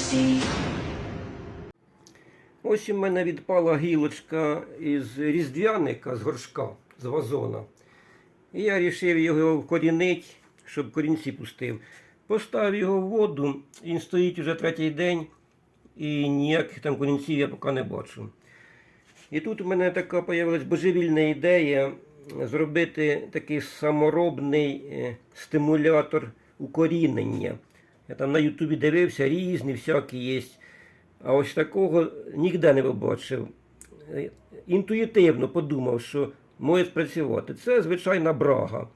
see. Ось у мене відпала гілочка із різдвяника з горшка, з вазона. І я вирішив його вкорінити, щоб корінці пустив. Поставив його в воду, він стоїть уже третій день, і ніяких там корінців я поки не бачу. І тут у мене така з'явилась божевільна ідея зробити такий саморобний е, стимулятор укорінення. Я там на Ютубі дивився, різні, всякі є. А ось такого ніде не побачив. Е, Інтуїтивно подумав, що може спрацювати. Це звичайна брага.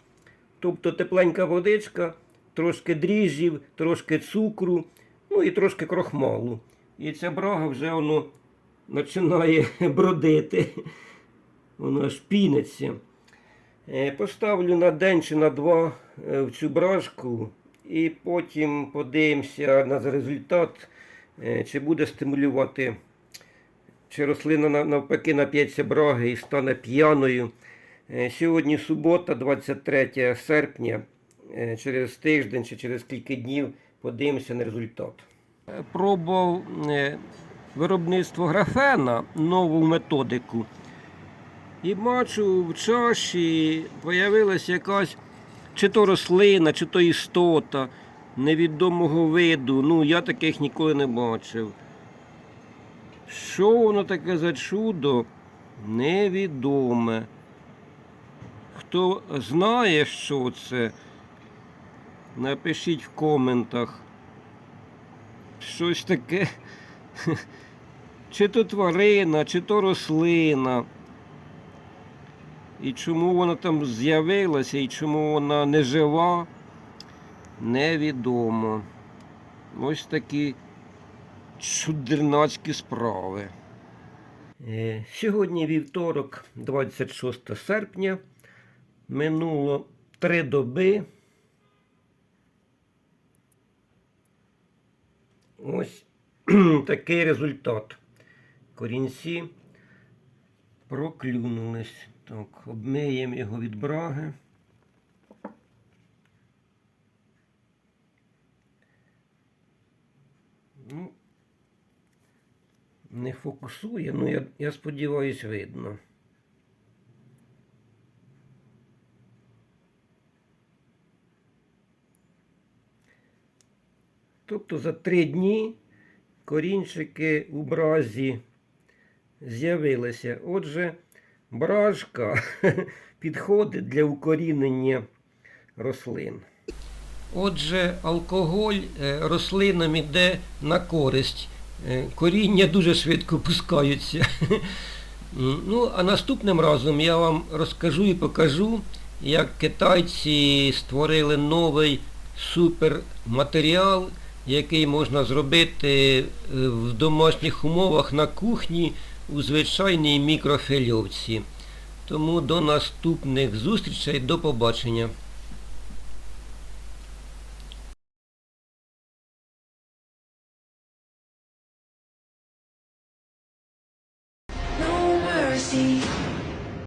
Тобто тепленька водичка, трошки дріжджів, трошки цукру, ну і трошки крохмалу. І ця брага вже воно починає бродити. Воно аж піниться. Е, Поставлю на день чи на два е, в цю бражку і потім подивимося на результат, е, чи буде стимулювати, чи рослина навпаки нап'ється браги і стане п'яною. Е, Сьогодні субота, 23 серпня. Е, Через тиждень чи через кілька днів подивимося на результат. Пробував виробництво графена, нову методику. І бачу, в чаші з'явилася якась чи то рослина, чи то істота невідомого виду. Ну, я таких ніколи не бачив. Що воно таке за чудо? Невідоме. Хто знає, що це, напишіть в коментах. Щось таке. Чи то тварина, чи то рослина. І чому вона там з'явилася, і чому вона не жива, невідомо. Ось такі чудернацькі справи. Е, Сьогодні вівторок, 26 серпня. Минуло три доби. Ось такий результат. Корінці проклюнулись. Так, обмиємо його від браги. Ну, не фокусує, ну я, я сподіваюся, видно. Тобто за три дні корінчики у бразі з'явилися. Отже, бражка підходить для укорінення рослин. Отже, алкоголь е, рослинам іде на користь. Е, Коріння дуже швидко пускаються. Ну, а наступним разом я вам розкажу і покажу, як китайці створили новий суперматеріал, який можна зробити е, в домашніх умовах на кухні у звичайній мікрофильовці. Тому до наступних зустрічей, до побачення. No.